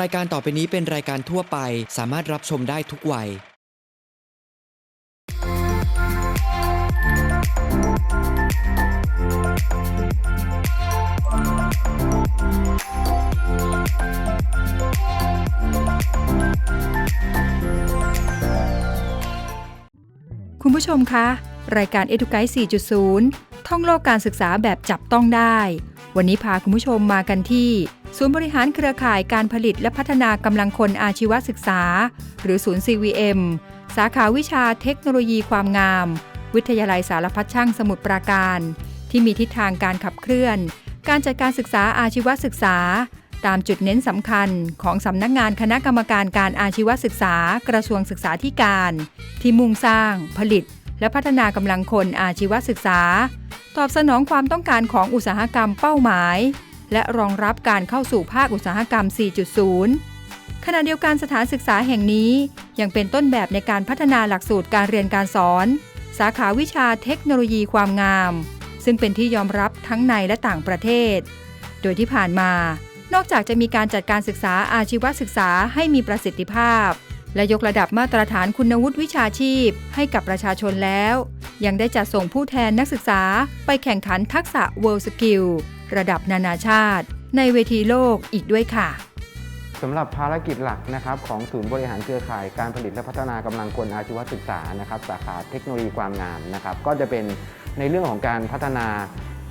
รายการต่อไปนี้เป็นรายการทั่วไป สามารถรับชมได้ทุกวัย คุณผู้ชมคะ รายการ e d u c a i 4.0 ท่องโลกการศึกษาแบบจับต้องได้ วันนี้พาคุณผู้ชมมากันที่ ศูนย์บริหารเครือข่ายการผลิตและพัฒนากำลังคนอาชีวศึกษา หรือศูนย์ CVM สาขาวิชาเทคโนโลยีความงาม วิทยาลัยสารพัดช่างสมุทรปราการ ที่มีทิศทางการขับเคลื่อน การจัดการศึกษาอาชีวศึกษา ตามจุดเน้นสำคัญของสำนักงานคณะกรรมการการอาชีวศึกษา กระทรวงศึกษาธิการ ที่มุ่งสร้าง ผลิต และพัฒนากำลังคนอาชีวศึกษา ตอบสนองความต้องการของอุตสาหกรรมเป้าหมาย และรองรับการเข้าสู่ภาคอุตสาหกรรม 4.0 ขณะเดียวกันสถานศึกษาแห่งนี้ ยังเป็นต้นแบบในการพัฒนาหลักสูตรการเรียนการสอน สาขาวิชาเทคโนโลยีความงาม ซึ่งเป็นที่ยอมรับทั้งในและต่างประเทศ โดยที่ผ่านมา นอกจากจะมีการจัดการศึกษาอาชีวศึกษาให้มีประสิทธิภาพ และยกระดับมาตรฐานคุณวุฒิวิชาชีพ ให้กับประชาชนแล้ว ยังได้จัดส่งผู้แทนนักศึกษา ไปแข่งขันทักษะ World Skill ระดับนานาชาติ ในเวทีโลกอีกด้วยค่ะสำหรับภารกิจหลักนะครับของศูนย์บริหารเครือข่ายการผลิตและพัฒนากำลังคนอาชีวศึกษานะครับสาขาเทคโนโลยีความงามนะครับก็จะเป็นในเรื่องของการพัฒนา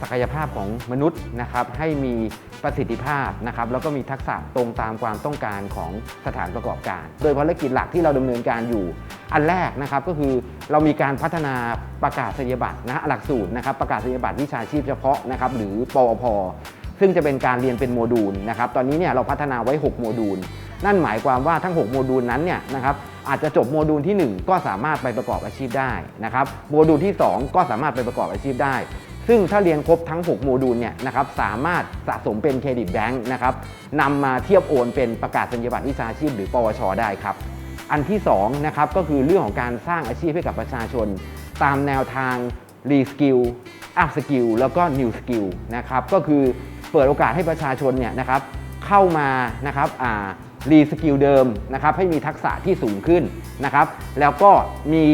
ศักยภาพของมนุษย์นะครับให้มีประสิทธิภาพนะครับแล้วก็มีทักษะตรงตามความต้องการของสถานประกอบการ โดยภารกิจหลักที่เราดำเนินการอยู่ อันแรกนะครับก็คือเรามีการพัฒนาประกาศนียบัตรนะหลักสูตรนะครับประกาศนียบัตรวิชาชีพเฉพาะนะครับหรือปอพซึ่งจะเป็นการเรียนเป็นโมดูลนะครับตอนนี้เนี่ยเราพัฒนาไว้ 6 โมดูล นั่นหมายความว่าทั้ง 6 โมดูลนั้นเนี่ยนะครับอาจจะจบโมดูลที่ 1 ก็สามารถไปประกอบอาชีพได้นะครับโมดูลที่ 2 ก็สามารถไปประกอบอาชีพได้ ซึ่งถ้าเรียนครบทั้ง 6 โมดูลเนี่ยนะครับสามารถสะสมเป็นเครดิตแบงค์นะครับนำมาเทียบโอนเป็นประกาศนียบัตรวิชาชีพ หรือปวช ได้ครับ อันที่2นะครับก็คือเรื่องของการสร้างอาชีพให้กับประชาชน ตามแนวทางรีสกิลอัพสกิลแล้วก็นิวสกิลนะครับก็คือเปิดโอกาสให้ประชาชนเนี่ยนะครับเข้ามานะครับอ่ารีสกิลเดิมนะครับให้มีทักษะที่สูงขึ้นนะครับแล้วก็มี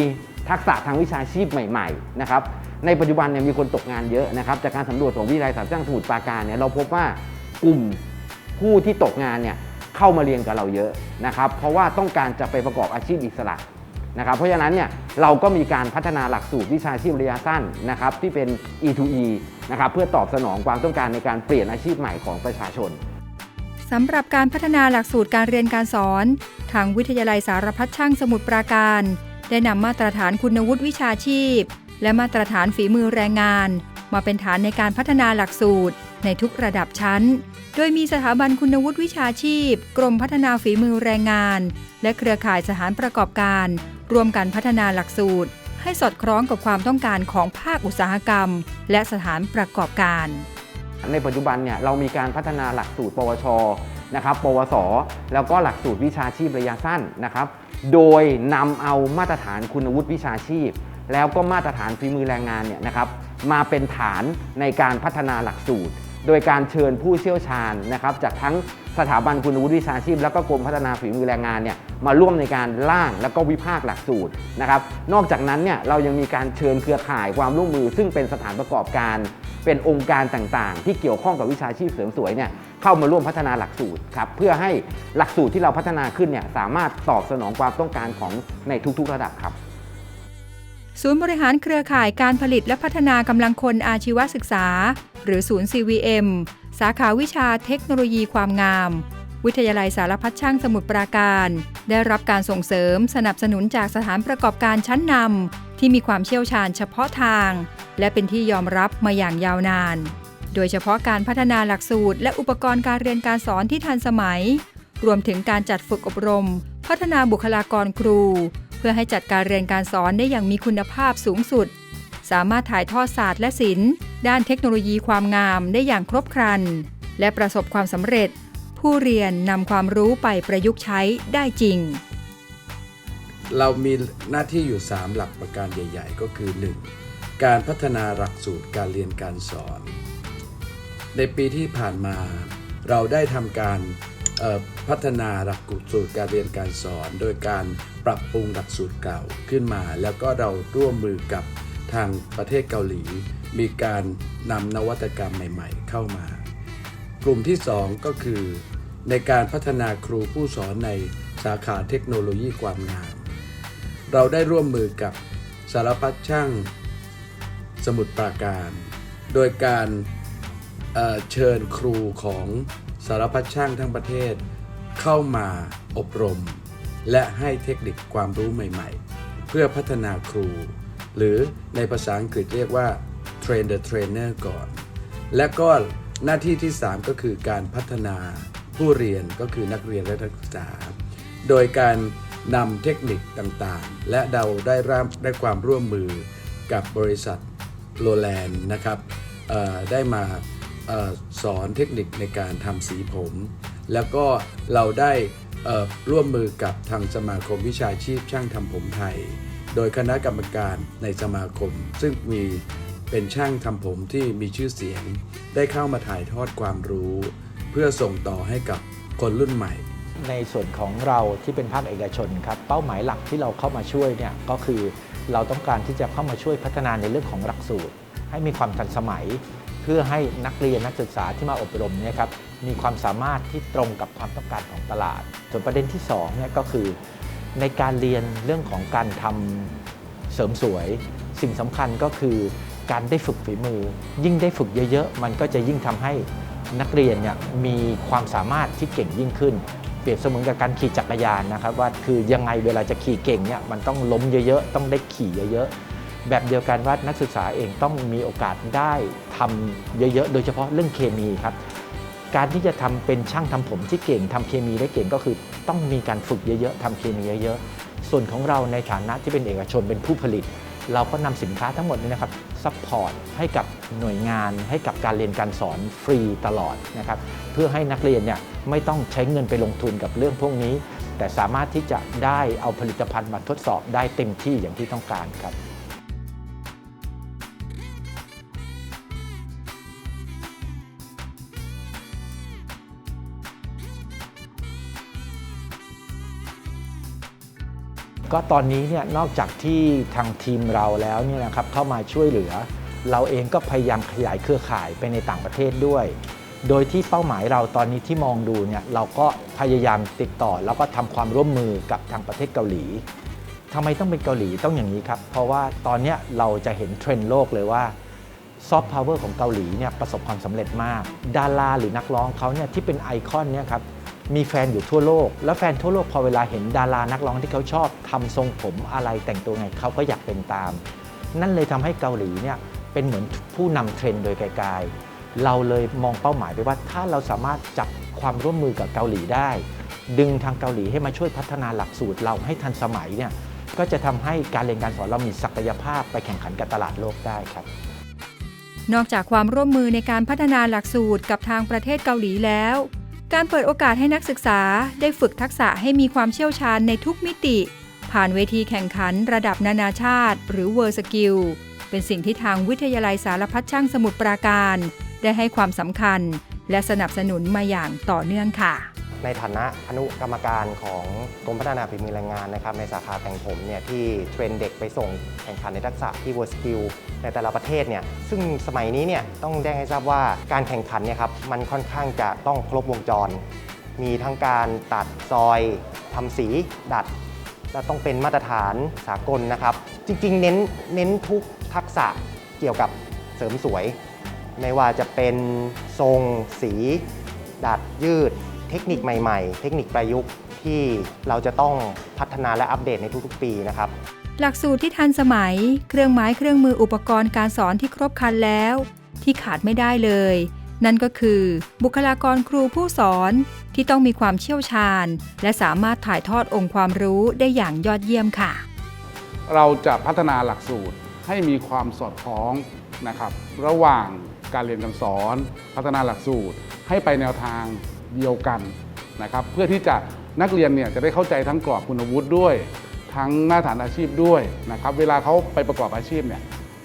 ทักษะทางวิชาชีพใหม่ๆนะครับ ในปัจจุบันเนี่ยมีคนตกงานเยอะนะครับจากการสำรวจของวิทยาลัยสารสร้างสมุทรปราการเนี่ยเราพบว่ากลุ่มผู้ที่ตกงานเนี่ยเข้ามาเรียนกับเราเยอะนะครับเพราะว่าต้องการจะไปประกอบอาชีพอิสระนะครับเพราะฉะนั้นเนี่ยเราก็มีการพัฒนาหลักสูตรวิชาชีพระยะสั้นนะครับที่เป็น E2E นะครับเพื่อตอบสนองความต้องการในการเปลี่ยนอาชีพใหม่ของประชาชนสำหรับการพัฒนาหลักสูตรการเรียนการสอน ทางวิทยาลัยสารพัดช่างสมุทรปราการ ได้นำมาตรฐานคุณวุฒิวิชาชีพ และมาตรฐานฝีมือแรงงาน มาเป็นฐานในการพัฒนาหลักสูตร ในทุกระดับชั้น โดยมีสถาบันคุณวุฒิวิชาชีพ กรมพัฒนาฝีมือแรงงาน และเครือข่ายสถานประกอบการ ร่วมกันพัฒนาหลักสูตร ให้สอดคล้องกับความต้องการของภาคอุตสาหกรรม และสถานประกอบการ ในปัจจุบันเนี่ยเรามีการพัฒนาหลักสูตร ปวชนะครับ ปวส แล้วก็หลักสูตรวิชาชีพระยะสั้นนะครับ โดยนำเอามาตรฐานคุณวุฒิวิชาชีพ แล้วก็มาตรฐานฝีมือแรงงานเนี่ยนะครับมาเป็นฐานในการพัฒนาหลักสูตร โดยการเชิญผู้เชี่ยวชาญนะครับจากทั้งสถาบันคุณวุฒิวิชาชีพ แล้วก็กรมพัฒนาฝีมือแรงงานเนี่ยมาร่วมในการร่างแล้วก็วิพากษ์หลักสูตรนะครับนอกจากนั้นเนี่ยเรายังมีการเชิญเครือข่ายความร่วมมือ ซึ่งเป็นสถานประกอบการ เป็นองค์การต่างๆ ที่เกี่ยวข้องกับวิชาชีพเสริมสวยเนี่ยเข้ามาร่วมพัฒนาหลักสูตรครับเพื่อให้หลักสูตรที่เราพัฒนาขึ้นเนี่ยสามารถตอบสนองความต้องการของในทุกๆ ระดับครับ ศูนย์บริหารเครือข่ายการผลิตและพัฒนากำลังคนอาชีวศึกษา หรือศูนย์ CVM สาขาวิชาเทคโนโลยีความงาม วิทยาลัยสารพัดช่างสมุทรปราการ ได้รับการส่งเสริมสนับสนุนจากสถานประกอบการชั้นนำที่มีความเชี่ยวชาญเฉพาะทาง และเป็นที่ยอมรับมาอย่างยาวนาน โดยเฉพาะการพัฒนาหลักสูตร และอุปกรณ์การเรียนการสอนที่ทันสมัย รวมถึงการจัดฝึกอบรม พัฒนาบุคลากรครู เพื่อให้จัดการเรียนการสอนได้อย่างมีคุณภาพสูงสุด สามารถถ่ายทอดศาสตร์และศิลป์ ด้านเทคโนโลยีความงามได้อย่างครบครัน และประสบความสำเร็จ ผู้เรียนนำความรู้ไปประยุกต์ใช้ได้จริง เรามีหน้าที่อยู่ 3 หลักประการใหญ่ ๆ ก็คือ 1. การพัฒนาหลักสูตรการเรียนการสอน ในปีที่ผ่านมา เราได้ทำการ พัฒนาหลักสูตรการเรียนการสอน โดยการปรับปรุงหลักสูตรเก่าขึ้นมา แล้วก็เราร่วมมือกับทางประเทศเกาหลี มีการนำนวัตกรรมใหม่ ๆ เข้ามา กลุ่มที่ 2 ก็คือ ในการพัฒนาครูผู้สอนในสาขาเทคโนโลยีความงามเราได้ร่วมมือกับสารพัดช่างสมุทรปราการ โดยการเเชิญครูของ สารพัดช่างทั้งประเทศ เข้ามาอบรม และให้เทคนิคความรู้ใหม่ ๆ เพื่อพัฒนาครู หรือในภาษาอังกฤษเรียกว่า train the trainer ก่อน และก็หน้าที่ที่ 3 ก็คือการพัฒนาผู้เรียนก็คือนักเรียนและนักศึกษา โดยการนำเทคนิคต่างๆ และเราได้ร่ำได้ความร่วมมือกับบริษัทโรแลนด์นะครับได้มา สอนเทคนิคในการทำสีผม แล้วก็เราได้ร่วมมือกับทางสมาคมวิชาชีพช่างทำผมไทย โดยคณะกรรมการในสมาคม ซึ่งมีเป็นช่างทำผมที่มีชื่อเสียง ได้เข้ามาถ่ายทอดความรู้ เพื่อส่งต่อให้กับคนรุ่นใหม่ ในส่วนของเราที่เป็นภาคเอกชนครับเป้าหมายหลักที่เราเข้ามาช่วยเนี่ยก็คือเราต้องการที่จะเข้ามาช่วยพัฒนาในเรื่องของหลักสูตร ให้มีความทันสมัย เพื่อให้นักเรียนนักศึกษาที่มาอบรมเนี่ยครับมีความสามารถที่ตรงกับความต้องการของตลาด ส่วนประเด็นที่2เนี่ยก็คือ ในการเรียนเรื่องของการทำเสริมสวย สิ่งสำคัญก็คือการได้ฝึกฝีมือ ยิ่งได้ฝึกเยอะๆ มันก็จะยิ่งทำให้นักเรียนเนี่ยมีความสามารถที่เก่งยิ่งขึ้น เปรียบเสมือนกับการขี่จักรยานนะครับว่าคือยังไงเวลาจะขี่เก่งเนี่ยมันต้องล้มเยอะๆ ต้องได้ขี่เยอะๆ แบบเดียวกันว่านักศึกษาเองต้องมีโอกาสได้ทำเยอะๆ โดยเฉพาะเรื่องเคมีครับ การที่จะทำเป็นช่างทำผมที่เก่งทำเคมีได้เก่งก็คือ ต้องมีการฝึกเยอะๆทำเคมีเยอะๆ ส่วนของเราในฐานะที่เป็นเอกชนเป็นผู้ผลิต เราก็นำสินค้าทั้งหมดนี้นะครับซัพพอร์ตให้กับหน่วยงานให้กับการเรียนการสอนฟรีตลอดนะครับเพื่อให้นักเรียนเนี่ยไม่ต้องใช้เงินไปลงทุนกับเรื่องพวกนี้ แต่สามารถที่จะได้เอาผลิตภัณฑ์มาทดสอบได้เต็มที่อย่างที่ต้องการครับ ก็ตอนนี้เนี่ยนอกจากที่ทางทีมเราแล้วเนี่ยนะครับเข้ามาช่วยเหลือ เราเองก็พยายามขยายเครือข่ายไปในต่างประเทศด้วย โดยที่เป้าหมายเราตอนนี้ที่มองดูเนี่ยเราก็พยายามติดต่อ แล้วก็ทำความร่วมมือกับทางประเทศเกาหลีทำไมต้องเป็นเกาหลีต้องอย่างนี้ครับเพราะว่าตอนนี้เราจะเห็นเทรนด์โลกเลยว่าซอฟต์พาวเวอร์ของเกาหลีเนี่ยประสบความสำเร็จมาก ดาราหรือนักร้องเขาเนี่ยที่เป็นไอคอนเนี่ยครับ มีแฟนอยู่ทั่วโลก แล้วแฟนทั่วโลกพอเวลาเห็นดารานักร้องที่เขาชอบทำทรงผมอะไรแต่งตัวไงเขาก็อยากเป็นตาม นั่นเลยทำให้เกาหลีเนี่ยเป็นเหมือนผู้นำเทรนด์โดยไกลๆเราเลยมองเป้าหมายไปว่าถ้าเราสามารถจับความร่วมมือกับเกาหลีได้ ดึงทางเกาหลีให้มาช่วยพัฒนาหลักสูตรเราให้ทันสมัยเนี่ยก็จะทำให้การเรียนการสอนเรามีศักยภาพไปแข่งขันกับตลาดโลกได้ครับ นอกจากความร่วมมือในการพัฒนาหลักสูตรกับทางประเทศเกาหลีแล้ว การเปิดโอกาสให้นักศึกษาได้ฝึกทักษะให้มีความเชี่ยวชาญในทุกมิติ ผ่านเวทีแข่งขันระดับนานาชาติ หรือ World Skill เป็นสิ่งที่ทางวิทยาลัยสารพัดช่างสมุทรปราการ ได้ให้ความสำคัญ และสนับสนุนมาอย่างต่อเนื่องค่ะ ในฐานะอนุกรรมการของกรมพัฒนาฝีมือแรงงานนะครับในสาขาแต่งผมเนี่ยที่เทรนเด็กไปส่งแข่งขันในทักษะที่ World Skill ในแต่ละประเทศเนี่ยซึ่งสมัยนี้เนี่ยต้องแจ้งให้ทราบว่าการแข่งขันเนี่ยครับมันค่อนข้างจะต้องครบวงจร มีทั้งการตัดซอยทำสีดัดและต้องเป็นมาตรฐานสากลนะครับ จริงๆ เน้นเน้นทุกทักษะเกี่ยวกับเสริมสวย ไม่ว่าจะเป็นทรงสี ดัดยืด เทคนิคใหม่ๆ เทคนิคประยุกต์ที่เราจะต้องพัฒนาและอัปเดตในทุกๆ ปีนะครับ หลักสูตรที่ทันสมัย เครื่องไม้เครื่องมืออุปกรณ์การสอนที่ครบครันแล้ว ที่ขาดไม่ได้เลย นั่นก็คือ บุคลากรครูผู้สอนที่ต้องมีความเชี่ยวชาญ และสามารถถ่ายทอดองค์ความรู้ได้อย่างยอดเยี่ยมค่ะ เราจะพัฒนาหลักสูตรให้มีความสอดคล้องนะครับ ระหว่างการเรียนการสอน พัฒนาหลักสูตรให้ไปแนวทาง เดียวกันนะครับเพื่อที่จะนักเรียนเนี่ยจะได้เข้าใจทั้งกรอบคุณวุฒิด้วย ทั้งมาตรฐานอาชีพด้วยนะครับเวลาเขาไปประกอบอาชีพเนี่ย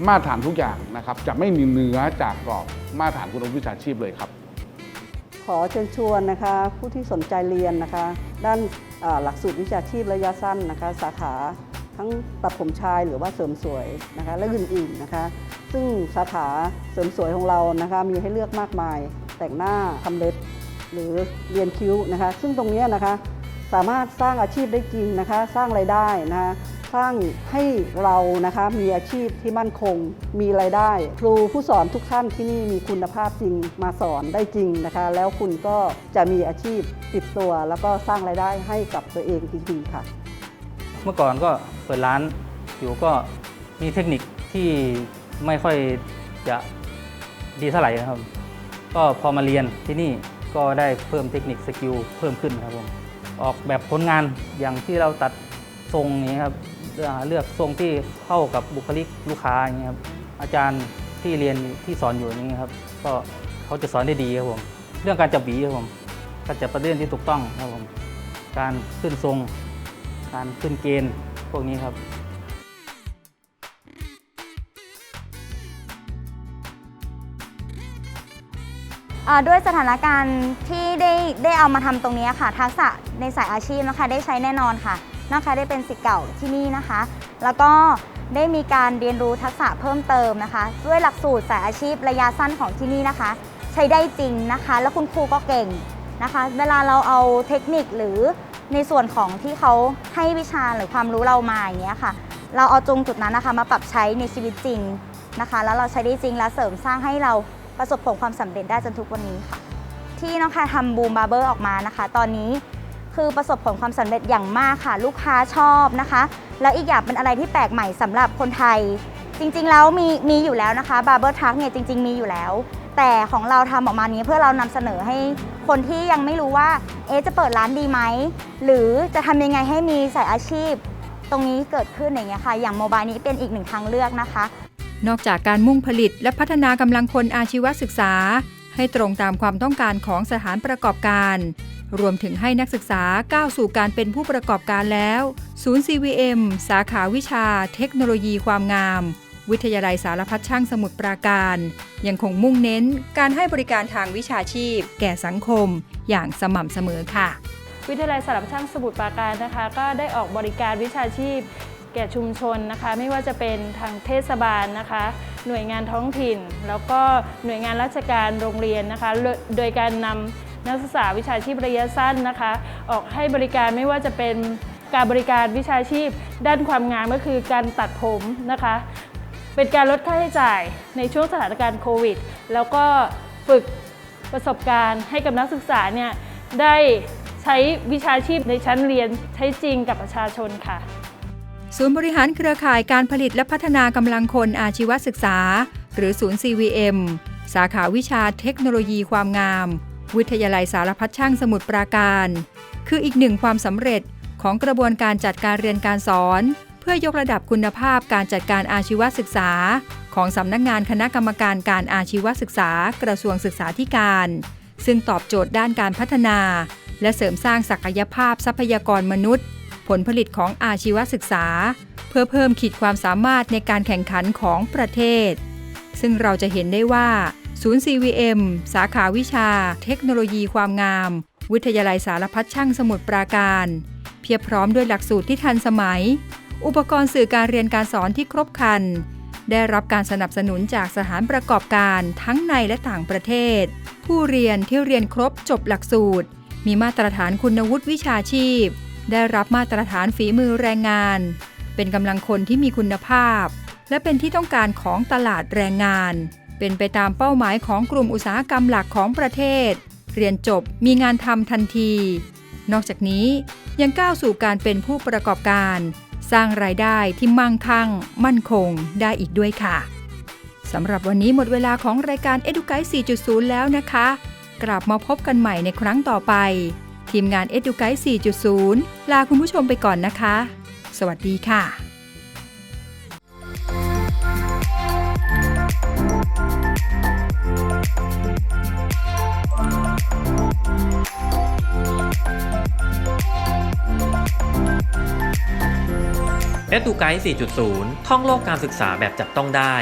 มาตรฐานทุกอย่างนะครับจะไม่หนีเหนื้อจากกรอบมาตรฐานคุณวุฒิวิชาชีพเลยครับ ขอเชิญชวนนะคะผู้ที่สนใจเรียนนะคะ ด้านหลักสูตรวิชาชีพระยะสั้นนะคะ สาขาทั้งตัดผมชายหรือว่าเสริมสวยนะคะและอื่นๆนะคะ ซึ่งสาขาเสริมสวยของเรานะคะมีให้เลือกมากมายแต่งหน้าทำเล็บ หรือเรียนคิ้วนะคะ ซึ่งตรงนี้นะคะสามารถสร้างอาชีพได้จริงนะคะ สร้างไรายได้นะคะสร้างให้เรานะคะมีอาชีพที่มั่นคง มีไรายได้ ครูผู้สอนทุกท่านที่นี่มีคุณภาพจริงมาสอนได้จริงนะคะ แล้วคุณก็จะมีอาชีพติดตัว แล้วก็สร้างไรายได้ให้กับตัวเองจริงๆค่ะ เมื่อก่อนก็เปิดร้านอยู่ก็มีเทคนิคที่ไม่ค่อยจะดีเท่าไหร่นะครับ ก็พอมาเรียนที่นี่ ก็ได้เพิ่มเทคนิคสกิลเพิ่มขึ้นครับผมออกแบบผลงานอย่างที่เราตัดทรงนี้ครับเลือกทรงที่เข้ากับบุคลิกลูกค้าอย่างนี้ยครับอาจารย์ที่เรียนที่สอนอยู่อย่างนี้ครับก็เขาจะสอนได้ดีครับผมเรื่องการจับหวีครับผมการจับประเด็นที่ถูกต้องครับผมการขึ้นทรง การขึ้นเกณฑ์พวกนี้ครับ ด้วยสถานการณ์ที่ได้ได้เอามาทำตรงนี้ค่ะ ทักษะในสายอาชีพนะคะ ได้ใช้แน่นอนค่ะนะคะได้เป็นสิทธิ์เก่าที่นี่นะคะ แล้วก็ได้มีการเรียนรู้ทักษะเพิ่มเติมนะคะ ด้วยหลักสูตรสายอาชีพระยะสั้นของที่นี่นะคะ ใช้ได้จริงนะคะ แล้วคุณครูก็เก่งนะคะ เวลาเราเอาเทคนิคหรือในส่วนของที่เขาให้วิชาหรือความรู้เรามาอย่างเงี้ยค่ะ เราเอาตรงจุดนั้นนะคะ มาปรับใช้ในชีวิตจริงนะคะ แล้วเราใช้ได้จริงและเสริมสร้างให้เรา ประสบผลความสำเร็จได้จนทุกวันนี้ค่ะ ที่น้องคร์ทำบูมบาร์เบอร์ออกมานะคะ ตอนนี้คือประสบผลความสำเร็จอย่างมากค่ะ ลูกค้าชอบนะคะ แล้วอีกอย่างเป็นอะไรที่แปลกใหม่สำหรับคนไทย จริงๆแล้วมีมีอยู่แล้วนะคะบาร์เบอร์ทักเนี่ยจริง ๆ มีอยู่แล้ว แต่ของเราทำออกมานี้เพื่อเรานำเสนอให้คนที่ยังไม่รู้ว่าเอ๊ะจะเปิดร้านดีไหม หรือจะทำยังไงให้มีสายอาชีพ ตรงนี้เกิดขึ้นอย่างเงี้ยค่ะ อย่างโมบายนี้เป็นอีกหนึ่งทางเลือกนะคะ นอกจากการมุ่งผลิตและพัฒนากำลังคนอาชีวศึกษา ให้ตรงตามความต้องการของสถานประกอบการ รวมถึงให้นักศึกษาก้าวสู่การเป็นผู้ประกอบการแล้ว ศูนย์ CVM สาขาวิชา เทคโนโลยีความงาม วิทยาลัยสารพัดช่างสมุทรปราการ ยังคงมุ่งเน้นการให้บริการทางวิชาชีพ แก่สังคม อย่างสม่ำเสมอค่ะวิทยาลัยสารพัดช่างสมุทรปราการนะคะ ก็ได้ออกบริการวิชาชีพ แก่ชุมชนนะคะ ไม่ว่าจะเป็นทางเทศบาลนะคะ หน่วยงานท้องถิ่น แล้วก็หน่วยงานราชการโรงเรียนนะคะ โดยการนำนักศึกษาวิชาชีพระยะสั้นนะคะ ออกให้บริการไม่ว่าจะเป็นการบริการวิชาชีพ ด้านความงามก็คือการตัดผมนะคะ เป็นการลดค่าใช้จ่ายในช่วงสถานการณ์โควิด แล้วก็ฝึกประสบการณ์ให้กับนักศึกษาเนี่ยได้ใช้วิชาชีพในชั้นเรียนใช้จริงกับประชาชนค่ะ ศูนย์บริหารเครือข่ายการผลิตและพัฒนากำลังคนอาชีวศึกษา หรือศูนย์ CVM สาขาวิชาเทคโนโลยีความงาม วิทยาลัยสารพัดช่างสมุทรปราการ คืออีกหนึ่งความสำเร็จของกระบวนการจัดการเรียนการสอน เพื่อยกระดับคุณภาพการจัดการอาชีวศึกษา ของสำนักงานคณะกรรมการการอาชีวศึกษากระทรวงศึกษาธิการ ซึ่งตอบโจทย์ด้านการพัฒนา และเสริมสร้างศักยภาพทรัพยากรมนุษย์ ผลผลิตของอาชีวศึกษา เพื่อเพิ่มขีดความสามารถในการแข่งขันของประเทศ ซึ่งเราจะเห็นได้ว่า ศูนย์ CVM สาขาวิชา เทคโนโลยีความงาม วิทยาลัยสารพัดช่างสมุทรปราการ เพียบพร้อมด้วยหลักสูตรที่ทันสมัย อุปกรณ์สื่อการเรียนการสอนที่ครบครัน ได้รับการสนับสนุนจากสถานประกอบการทั้งในและต่างประเทศ ผู้เรียนที่เรียนครบจบหลักสูตร มีมาตรฐานคุณวุฒิวิชาชีพ ได้รับมาตรฐานฝีมือแรงงาน เป็นกำลังคนที่มีคุณภาพ และเป็นที่ต้องการของตลาดแรงงาน เป็นไปตามเป้าหมายของกลุ่มอุตสาหกรรมหลักของประเทศ เรียนจบมีงานทำทันที นอกจากนี้ยังก้าวสู่การเป็นผู้ประกอบการ สร้างรายได้ที่มั่งคั่ง มั่นคงได้อีกด้วยค่ะสำหรับวันนี้หมดเวลาของรายการ e d u c a t e 4.0 แล้วนะคะ กลับมาพบกันใหม่ในครั้งต่อไป ทีมงาน e d u c a t e 4.0 ลาคุณผู้ชมไปก่อนนะคะ สวัสดีค่ะเอดูไกด์4.0 ท่องโลกการศึกษาแบบจับต้องได้